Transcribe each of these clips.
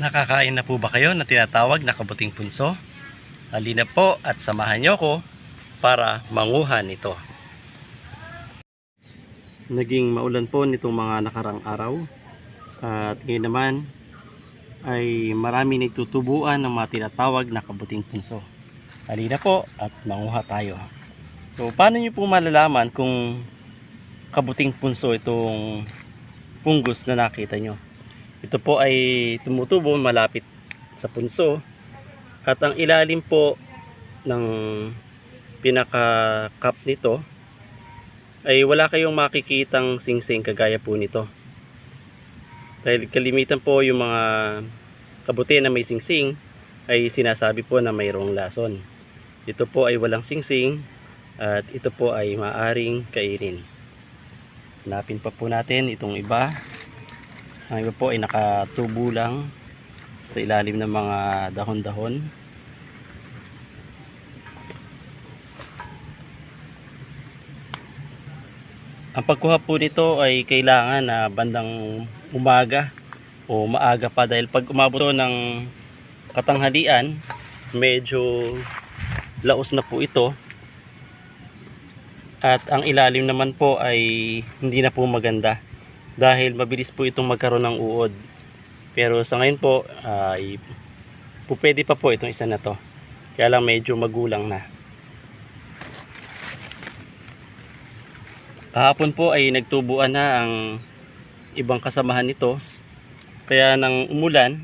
Nakakain na po ba kayo na tinatawag na kabuting punso? Halina po at samahan niyo ko para manguhan ito. Naging maulan po nitong mga nakarang araw. At ngayon naman ay marami nagtutubuan ng mga tinatawag na kabuting punso. Halina po at manguha tayo. So paano niyo po malalaman kung kabuting punso itong fungus na nakita nyo? Ito po ay tumutubo malapit sa punso at ang ilalim po ng pinaka cup nito ay wala kayong makikitang singsing kagaya po nito. Dahil kalimitan po yung mga kabuti na may singsing ay sinasabi po na mayroong lason. Ito po ay walang singsing at ito po ay maaring kainin. Hanapin pa po natin itong iba. Ang iba po ay nakatubo lang sa ilalim ng mga dahon-dahon. Ang pagkuha po nito ay kailangan na bandang umaga o maaga pa dahil pag umabot ng katanghalian medyo laos na po ito at ang ilalim naman po ay hindi na po maganda dahil mabilis po itong magkaroon ng uod. Pero sa ngayon po ay po pwede pa po itong isa na to. Kaya lang medyo magulang na. Kahapon po ay nagtubuan na ang ibang kasamahan nito. Kaya nang umulan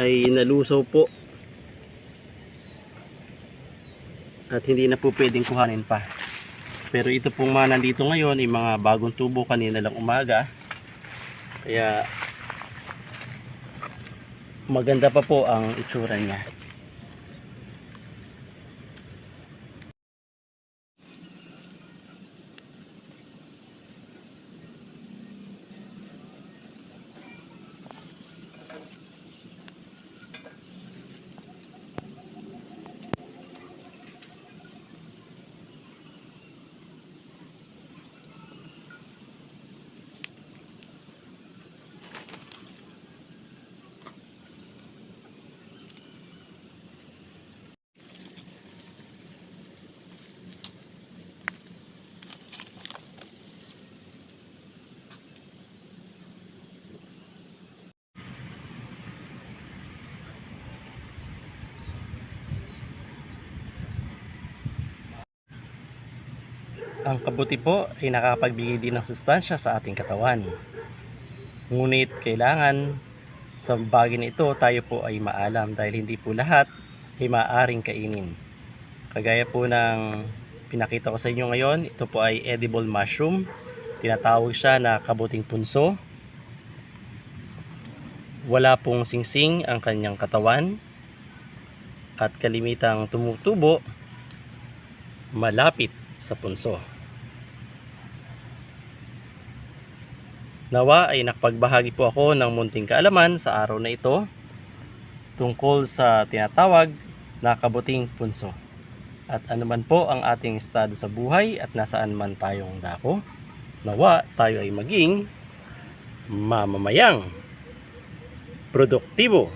ay nalusaw po. At hindi na po pwedeng kuhanin pa. Pero ito pong mga nandito ngayon, yung mga bagong tubo kanina lang umaga. Kaya maganda pa po ang itsura niya. Ang kabuti po ay nakapagbigay din ng sustansya sa ating katawan. Ngunit kailangan sa bagay na ito tayo po ay maalam dahil hindi po lahat ay maaaring kainin. Kagaya po ng pinakita ko sa inyo ngayon, ito po ay edible mushroom. Tinatawag siya na kabuting punso. Wala pong singsing ang kanyang katawan at kalimitang tumutubo malapit sa punso. Nawa ay nakapagbahagi po ako ng munting kaalaman sa araw na ito tungkol sa tinatawag na kabuting punso. At anuman po ang ating estado sa buhay at nasaan man tayong dako, nawa tayo ay maging mamamayang produktibo